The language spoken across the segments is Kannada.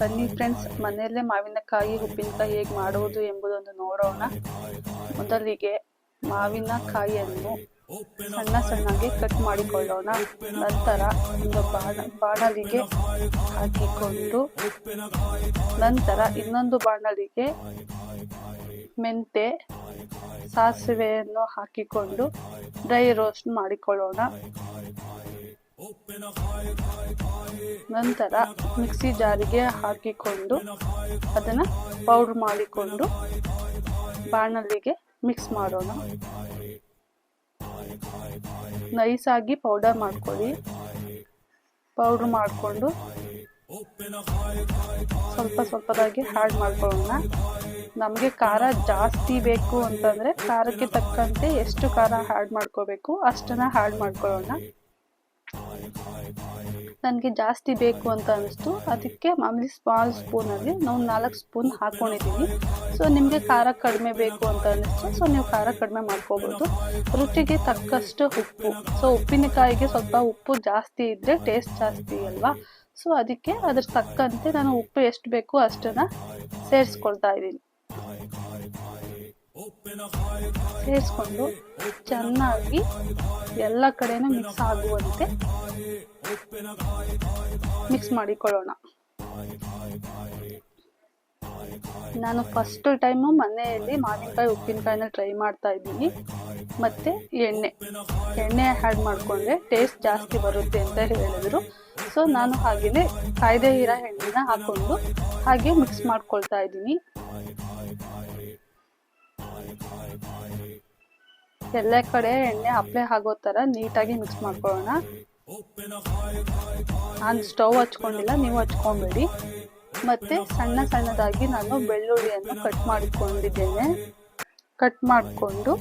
ಬನ್ನಿ ಫ್ರೆಂಡ್ಸ್ ಮನೆಯಲ್ಲೇ ಮಾವಿನಕಾಯಿ ಉಪ್ಪಿನಕಾಯಿ ಹೇಗೆ ಮಾಡುವುದು ಎಂಬುದನ್ನು ನೋಡೋಣ. ಮೊದಲಿಗೆ ಮಾವಿನಕಾಯಿಯನ್ನು ಸಣ್ಣ ಸಣ್ಣಗೆ ಕಟ್ ಮಾಡಿಕೊಳ್ಳೋಣ. ನಂತರ ಒಂದು ಬಾಣ ಬಾಣಲಿಗೆ ಹಾಕಿಕೊಂಡು ನಂತರ ಇನ್ನೊಂದು ಬಾಣಲಿಗೆ ಮೆಂತೆ ಸಾಸಿವೆಯನ್ನು ಹಾಕಿಕೊಂಡು ಡ್ರೈ ರೋಸ್ಟ್ ಮಾಡಿಕೊಳ್ಳೋಣ. ನಂತರ ಮಿಕ್ಸಿ ಜಾರಿಗೆ ಹಾಕಿಕೊಂಡು ಅದನ್ನು ಪೌಡ್ರ್ ಮಾಡಿಕೊಂಡು ಬಾಣಲಿಗೆ ಮಿಕ್ಸ್ ಮಾಡೋಣ. ನೈಸಾಗಿ ಪೌಡರ್ ಮಾಡ್ಕೊಳ್ಳಿ. ಪೌಡ್ರ್ ಮಾಡಿಕೊಂಡು ಸ್ವಲ್ಪ ಸ್ವಲ್ಪದಾಗಿ ಹ್ಯಾಡ್ ಮಾಡ್ಕೊಳ್ಳೋಣ. ನಮಗೆ ಖಾರ ಜಾಸ್ತಿ ಬೇಕು ಅಂತಂದರೆ ಖಾರಕ್ಕೆ ತಕ್ಕಂತೆ ಎಷ್ಟು ಖಾರ ಹ್ಯಾಡ್ ಮಾಡ್ಕೋಬೇಕು ಅಷ್ಟನ್ನು ಹ್ಯಾಡ್ ಮಾಡ್ಕೊಳ್ಳೋಣ. ನನಗೆ ಜಾಸ್ತಿ ಬೇಕು ಅಂತ ಅನಿಸ್ತು. ಅದಕ್ಕೆ ಮಾಮೂಲಿ ಸ್ಮಾಲ್ ಸ್ಪೂನಲ್ಲಿ ನಾವು ನಾಲ್ಕು ಸ್ಪೂನ್ ಹಾಕ್ಕೊಂಡಿದ್ದೀನಿ ಸೊ ನಿಮಗೆ ಖಾರ ಕಡಿಮೆ ಬೇಕು ಅಂತ ಅನಿಸ್ತು. ಸೊ ನೀವು ಖಾರ ಕಡಿಮೆ ಮಾಡ್ಕೋಬೋದು. ರುಚಿಗೆ ತಕ್ಕಷ್ಟು ಉಪ್ಪು. ಸೊ ಉಪ್ಪಿನಕಾಯಿಗೆ ಸ್ವಲ್ಪ ಉಪ್ಪು ಜಾಸ್ತಿ ಇದ್ದರೆ ಟೇಸ್ಟ್ ಜಾಸ್ತಿ ಅಲ್ವಾ? ಸೊ ಅದಕ್ಕೆ ಅದ್ರ ತಕ್ಕಂತೆ ನಾನು ಉಪ್ಪು ಎಷ್ಟು ಬೇಕು ಅಷ್ಟನ್ನು ಸೇರಿಸ್ಕೊಳ್ತಾ ಇದ್ದೀನಿ. ಸೇರಿಸ್ಕೊಂಡು ಚೆನ್ನಾಗಿ ಎಲ್ಲ ಕಡೆನೂ ಮಿಕ್ಸ್ ಆಗುವಂತೆ ಮಿಕ್ಸ್ ಮಾಡಿಕೊಳ್ಳೋಣ. ನಾನು ಫಸ್ಟ್ ಟೈಮು ಮನೆಯಲ್ಲಿ ಮಾವಿನಕಾಯಿ, ಉಪ್ಪಿನಕಾಯಿನ ಟ್ರೈ ಮಾಡ್ತಾ ಇದ್ದೀನಿ. ಮತ್ತು ಎಣ್ಣೆ. ಎಣ್ಣೆ ಆ್ಯಡ್ ಮಾಡಿಕೊಂಡ್ರೆ ಟೇಸ್ಟ್ ಜಾಸ್ತಿ ಬರುತ್ತೆ ಅಂತ ಹೇಳಿದರು. ಸೊ ನಾನು ಹಾಗೆಯೇ ಕಾಯ್ದೆ ಇರೋ ಎಣ್ಣೆನ ಹಾಕ್ಕೊಂಡು ಹಾಗೆ ಮಿಕ್ಸ್ ಮಾಡ್ಕೊಳ್ತಾ ಇದ್ದೀನಿ. ಎಲ್ಲ ಕಡೆ ಎಣ್ಣೆ ಅಪ್ಲೈ ಆಗೋ ಥರ ನೀಟಾಗಿ ಮಿಕ್ಸ್ ಮಾಡ್ಕೊಳ್ಳೋಣ. ನಾನು ಸ್ಟವ್ ಹಚ್ಕೊಂಡಿಲ್ಲ, ನೀವು ಹಚ್ಕೊಬೇಡಿ. ಮತ್ತು ಸಣ್ಣ ಸಣ್ಣದಾಗಿ ನಾನು ಬೆಳ್ಳುಳ್ಳಿಯನ್ನು ಕಟ್ ಮಾಡಿಕೊಂಡಿದ್ದೇನೆ. ಕಟ್ ಮಾಡಿಕೊಂಡು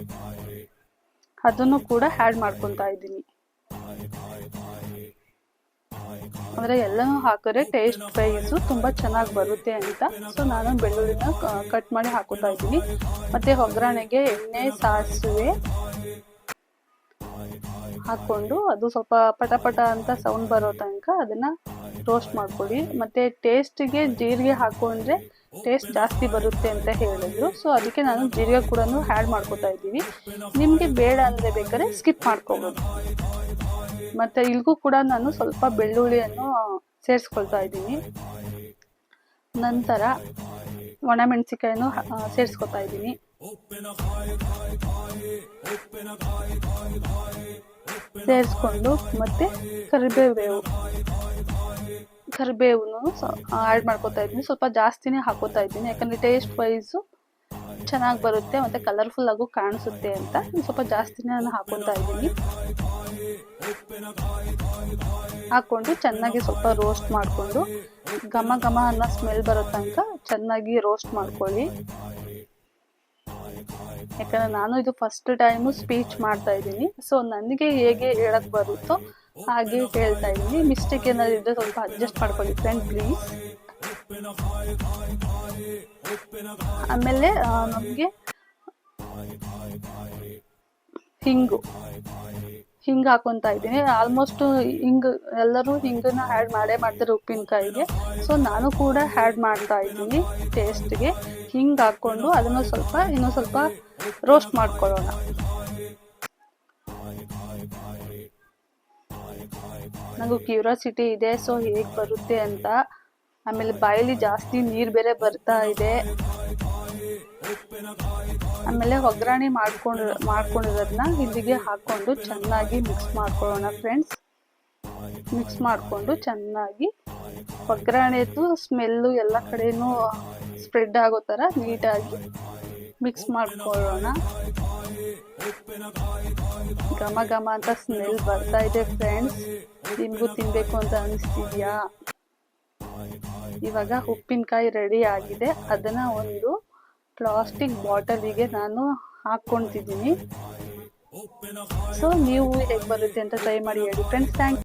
ಅದನ್ನು ಕೂಡ ಆ್ಯಡ್ ಮಾಡ್ಕೊತಾ ಇದ್ದೀನಿ. ಅಂದರೆ ಎಲ್ಲನೂ ಹಾಕಿದ್ರೆ ಟೇಸ್ಟ್ ಪ್ರೈಸು ತುಂಬ ಚೆನ್ನಾಗಿ ಬರುತ್ತೆ ಅಂತ. ಸೊ ನಾನು ಬೆಳ್ಳುಳ್ಳಿನ ಕಟ್ ಮಾಡಿ ಹಾಕೋತಾ ಇದ್ದೀನಿ. ಮತ್ತು ಒಗ್ಗರಣೆಗೆ ಎಣ್ಣೆ ಸಾಸಿವೆ ಹಾಕ್ಕೊಂಡು ಅದು ಸ್ವಲ್ಪ ಪಟ ಪಟ ಅಂತ ಸೌಂಡ್ ಬರೋ ತನಕ ಅದನ್ನು ರೋಸ್ಟ್ ಮಾಡ್ಕೊಳ್ಳಿ. ಮತ್ತು ಟೇಸ್ಟಿಗೆ ಜೀರಿಗೆ ಹಾಕೊಂಡ್ರೆ ಟೇಸ್ಟ್ ಜಾಸ್ತಿ ಬರುತ್ತೆ ಅಂತ ಹೇಳಿದ್ರು. ಸೊ ಅದಕ್ಕೆ ನಾನು ಜೀರಿಗೆ ಕೂಡ ಆ್ಯಡ್ ಮಾಡ್ಕೋತಾ ಇದ್ದೀವಿ ನಿಮಗೆ ಬೇಡ ಅಂದರೆ ಬೇಕಾದ್ರೆ ಸ್ಕಿಪ್ ಮಾಡ್ಕೋಬೋದು. ಮತ್ತು ಇಲ್ಗೂ ಕೂಡ ನಾನು ಸ್ವಲ್ಪ ಬೆಳ್ಳುಳ್ಳಿಯನ್ನು ಸೇರಿಸ್ಕೊಳ್ತಾ ಇದ್ದೀನಿ. ನಂತರ ಒಣಮೆಣಸಿಕಾಯನ್ನು ಸೇರಿಸ್ಕೊತಾ ಇದ್ದೀನಿ. ಸೇರಿಸ್ಕೊಂಡು ಮತ್ತೆ ಕರಿಬೇವು. ಕರಿಬೇವನ್ನು ಆ್ಯಡ್ ಮಾಡ್ಕೊತಾ ಇದ್ದೀನಿ. ಸ್ವಲ್ಪ ಜಾಸ್ತಿನೇ ಹಾಕೋತಾ ಇದ್ದೀನಿ. ಯಾಕಂದರೆ ಟೇಸ್ಟ್ ವೈಸು ಚೆನ್ನಾಗಿ ಬರುತ್ತೆ, ಮತ್ತು ಕಲರ್ಫುಲ್ ಆಗು ಕಾಣಿಸುತ್ತೆ ಅಂತ ಸ್ವಲ್ಪ ಜಾಸ್ತಿನೇ ನಾನು ಹಾಕೋತಾ ಇದ್ದೀನಿ. ಹಾಕ್ಕೊಂಡು ಚೆನ್ನಾಗಿ ಸ್ವಲ್ಪ ರೋಸ್ಟ್ ಮಾಡಿಕೊಂಡು ಘಮ ಘಮ ಅನ್ನೋ ಸ್ಮೆಲ್ ಬರೋ ತನಕ ಚೆನ್ನಾಗಿ ರೋಸ್ಟ್ ಮಾಡ್ಕೊಳ್ಳಿ. ಯಾಕಂದ್ರೆ ನಾನು ಇದು ಫಸ್ಟ್ ಟೈಮು ಸ್ಪೀಚ್ ಮಾಡ್ತಾ ಇದ್ದೀನಿ. ಸೊ ನನಗೆ ಹೇಗೆ ಹೇಳಕ್ಕೆ ಬರುತ್ತೋ ಹಾಗೆ ಹೇಳ್ತಾ ಇದ್ದೀನಿ. ಮಿಸ್ಟೇಕ್ ಏನಾದ್ರು ಇದ್ರೆ ಸ್ವಲ್ಪ ಅಡ್ಜಸ್ಟ್ ಮಾಡ್ಕೊಳ್ಳಿ ಫ್ರೆಂಡ್ ಪ್ಲೀಸ್ ಆಮೇಲೆ ನಮಗೆ ಹಿಂಗು. ಹಿಂಗೆ ಹಾಕೊತಾ ಇದ್ದೀನಿ. ಆಲ್ಮೋಸ್ಟ್ ಹಿಂಗೆ ಎಲ್ಲರೂ ಹಿಂಗನ್ನ ಆ್ಯಡ್ ಮಾಡೇ ಮಾಡ್ತಾರೆ ಉಪ್ಪಿನಕಾಯಿಗೆ. ಸೊ ನಾನು ಕೂಡ ಆ್ಯಡ್ ಮಾಡ್ತಾ ಇದ್ದೀನಿ ಟೇಸ್ಟ್ಗೆ ಹಿಂಗೆ ಹಾಕ್ಕೊಂಡು ಅದನ್ನು ಸ್ವಲ್ಪ ಇನ್ನೂ ಸ್ವಲ್ಪ ರೋಸ್ಟ್ ಮಾಡ್ಕೊಳ್ಳೋಣ. ನನಗೂ ಕ್ಯೂರಿಯಾಸಿಟಿ ಇದೆ. ಸೊ ಹೇಗೆ ಬರುತ್ತೆ ಅಂತ. ಆಮೇಲೆ ಬಾಯಲ್ಲಿ ಜಾಸ್ತಿ ನೀರು ಬೇರೆ ಬರ್ತಾ ಇದೆ. ಆಮೇಲೆ ಒಗ್ಗರಣೆ ಮಾಡ್ಕೊಂಡು ಮಾಡ್ಕೊಂಡಿರೋದನ್ನ ಇಲ್ಲಿಗೆ ಹಾಕ್ಕೊಂಡು ಚೆನ್ನಾಗಿ ಮಿಕ್ಸ್ ಮಾಡ್ಕೊಳ್ಳೋಣ ಫ್ರೆಂಡ್ಸ್ ಮಿಕ್ಸ್ ಮಾಡಿಕೊಂಡು ಚೆನ್ನಾಗಿ ಒಗ್ಗರಣೆದು ಸ್ಮೆಲ್ಲು ಎಲ್ಲ ಕಡೆಯೂ ಸ್ಪ್ರೆಡ್ ಆಗೋ ಥರ ನೀಟಾಗಿ ಮಿಕ್ಸ್ ಮಾಡ್ಕೊಳ್ಳೋಣ. ಘಮ ಘಮ ಅಂತ ಸ್ಮೆಲ್ ಬರ್ತಾ ಇದೆ ಫ್ರೆಂಡ್ಸ್ ನಿಮಗೂ ತಿನ್ನಬೇಕು ಅಂತ ಅನಿಸ್ತಿದ್ಯಾ? ಇವಾಗ ಉಪ್ಪಿನಕಾಯಿ ರೆಡಿ ಆಗಿದೆ. ಅದನ್ನು ಒಂದು ಪ್ಲಾಸ್ಟಿಕ್ ಬಾಟಲಿಗೆ ನಾನು ಹಾಕ್ಕೊತಿದ್ದೀನಿ ಸೊ ನೀವು ಹೇಗೆ ಬರುತ್ತೆ ಅಂತ ಟ್ರೈ ಮಾಡಿ ಹೇಳಿ. Friends thank